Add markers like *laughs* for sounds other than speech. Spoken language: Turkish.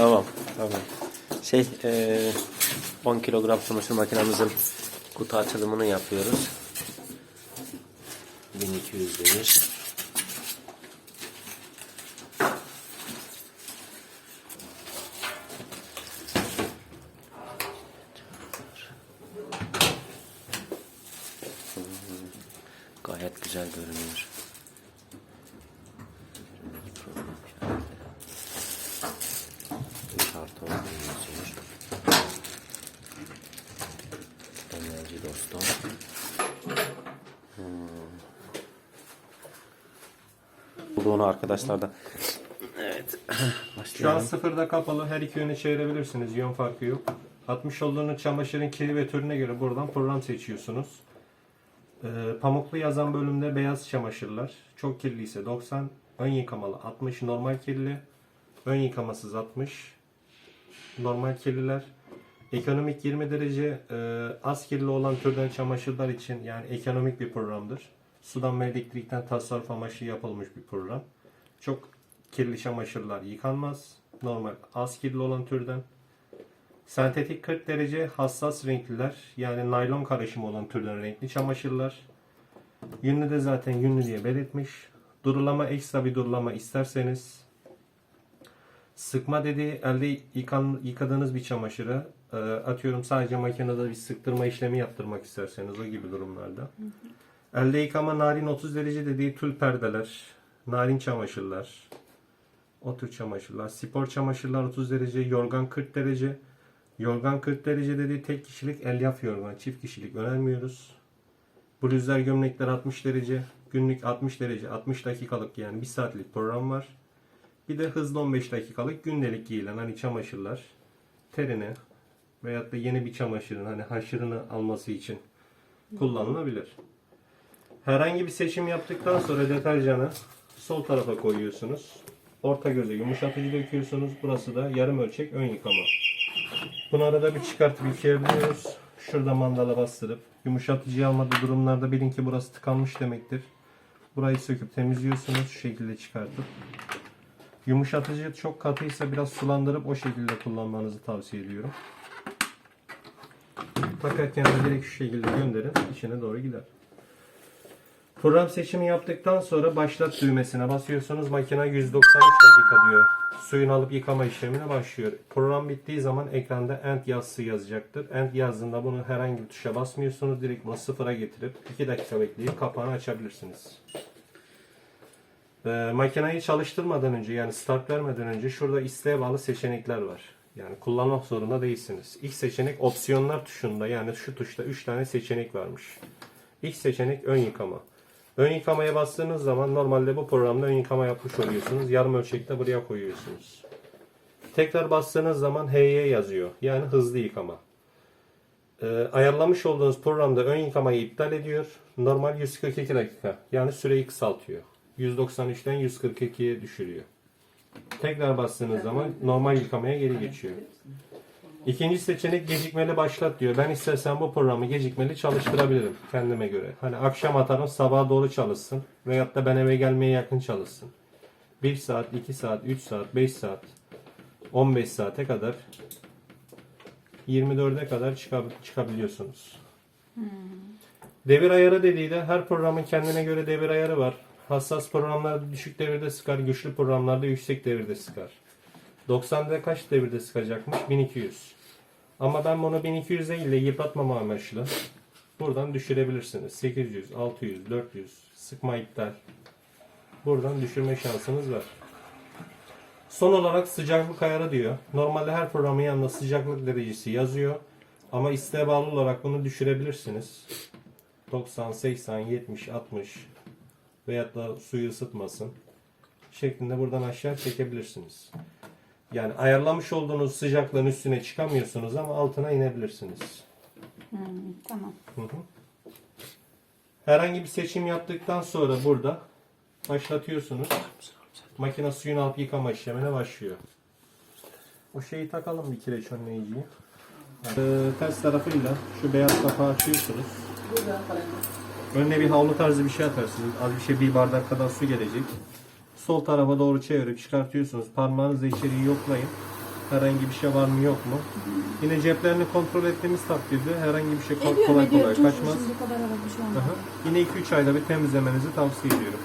Tamam. Tamam. Şey eee 10 kilogram çamaşır makinemizin kutu açılımını yapıyoruz. 1200 demir. Gayet güzel görünüyor. Karton yazıyor. Enerji dostum. Hmm. Bulduğunu arkadaşlar da. Evet. *laughs* Şu an Başlayalım. sıfırda kapalı. Her iki yöne çevirebilirsiniz. Yön farkı yok. Atmış olduğunuz çamaşırın kiri ve türüne göre buradan program seçiyorsunuz. Ee, pamuklu yazan bölümde beyaz çamaşırlar. Çok kirli ise 90. Ön yıkamalı 60. Normal kirli. Ön yıkamasız 60. Normal kirliler. Ekonomik 20 derece e, az kirli olan türden çamaşırlar için yani ekonomik bir programdır. Sudan ve elektrikten tasarruf amaçlı yapılmış bir program. Çok kirli çamaşırlar yıkanmaz. Normal az kirli olan türden. Sentetik 40 derece hassas renkliler yani naylon karışımı olan türden renkli çamaşırlar. Yünlü de zaten yünlü diye belirtmiş. Durulama ekstra bir durulama isterseniz sıkma dediği elde yıkan, yıkadığınız bir çamaşırı e, atıyorum sadece makinede bir sıktırma işlemi yaptırmak isterseniz o gibi durumlarda. Elde yıkama narin 30 derece dediği tül perdeler, narin çamaşırlar, o tür çamaşırlar. Spor çamaşırlar 30 derece, yorgan 40 derece. Yorgan 40 derece dediği tek kişilik elyaf yorgan, çift kişilik önermiyoruz. Bluzlar, gömlekler 60 derece, günlük 60 derece, 60 dakikalık yani 1 saatlik program var. Bir de hızlı 15 dakikalık gündelik giyilen hani çamaşırlar terine veyahut da yeni bir çamaşırın hani haşırını alması için kullanılabilir. Herhangi bir seçim yaptıktan sonra deterjanı sol tarafa koyuyorsunuz. Orta göze yumuşatıcı döküyorsunuz. Burası da yarım ölçek ön yıkama. Bunu arada bir çıkartıp yıkayabiliyoruz. Şurada mandala bastırıp yumuşatıcıyı almadığı durumlarda bilin ki burası tıkanmış demektir. Burayı söküp temizliyorsunuz şu şekilde çıkartıp. Yumuşatıcı çok katıysa biraz sulandırıp o şekilde kullanmanızı tavsiye ediyorum. Takarken de direkt şu şekilde gönderin. içine doğru gider. Program seçimi yaptıktan sonra başlat düğmesine basıyorsunuz. Makine 193 dakika diyor. Suyunu alıp yıkama işlemine başlıyor. Program bittiği zaman ekranda end yazısı yazacaktır. End yazdığında bunu herhangi bir tuşa basmıyorsunuz. Direkt bunu sıfıra getirip 2 dakika bekleyip kapağını açabilirsiniz. Ee, makineyi çalıştırmadan önce yani start vermeden önce şurada isteğe bağlı seçenekler var. Yani kullanmak zorunda değilsiniz. İlk seçenek opsiyonlar tuşunda yani şu tuşta 3 tane seçenek varmış. İlk seçenek ön yıkama. Ön yıkamaya bastığınız zaman normalde bu programda ön yıkama yapmış oluyorsunuz. Yarım ölçekte buraya koyuyorsunuz. Tekrar bastığınız zaman HY yazıyor. Yani hızlı yıkama. Ee, ayarlamış olduğunuz programda ön yıkamayı iptal ediyor. Normal 142 dakika. Yani süreyi kısaltıyor. 193'ten 142'ye düşürüyor. Tekrar bastığınız zaman normal yıkamaya geri geçiyor. İkinci seçenek gecikmeli başlat diyor. Ben istersen bu programı gecikmeli çalıştırabilirim kendime göre. Hani akşam atarım sabaha doğru çalışsın. Veyahut da ben eve gelmeye yakın çalışsın. 1 saat, 2 saat, 3 saat, 5 saat, 15 saate kadar 24'e kadar çıkab- çıkabiliyorsunuz. Devir ayarı dediği de her programın kendine göre devir ayarı var. Hassas programlarda düşük devirde sıkar, güçlü programlarda yüksek devirde sıkar. 90'da kaç devirde sıkacakmış? 1200. Ama ben bunu 1200 değil de yıpratmama amaçlı buradan düşürebilirsiniz. 800, 600, 400 sıkma iptal. Buradan düşürme şansınız var. Son olarak sıcaklık ayarı diyor. Normalde her programın yanında sıcaklık derecesi yazıyor. Ama isteğe bağlı olarak bunu düşürebilirsiniz. 90, 80, 70, 60 veyahut da suyu ısıtmasın şeklinde buradan aşağı çekebilirsiniz. Yani ayarlamış olduğunuz sıcaklığın üstüne çıkamıyorsunuz ama altına inebilirsiniz. Hmm, tamam. Hı hı. Herhangi bir seçim yaptıktan sonra burada başlatıyorsunuz. Makine suyunu alıp yıkama işlemine başlıyor. O şeyi takalım bir kireç önleyiciyi. Ee, ters tarafıyla şu beyaz kapağı açıyorsunuz. Önüne bir havlu tarzı bir şey atarsınız. Az bir şey bir bardak kadar su gelecek. Sol tarafa doğru çevirip çıkartıyorsunuz. Parmağınızla içeriği yoklayın. Herhangi bir şey var mı yok mu? Yine ceplerini kontrol ettiğimiz takdirde herhangi bir şey ko- Ediyorum kolay ediyorum. kolay Çok kaçmaz. Şimdi kadar araba şu an. Aha. Yine 2-3 ayda bir temizlemenizi tavsiye ediyorum.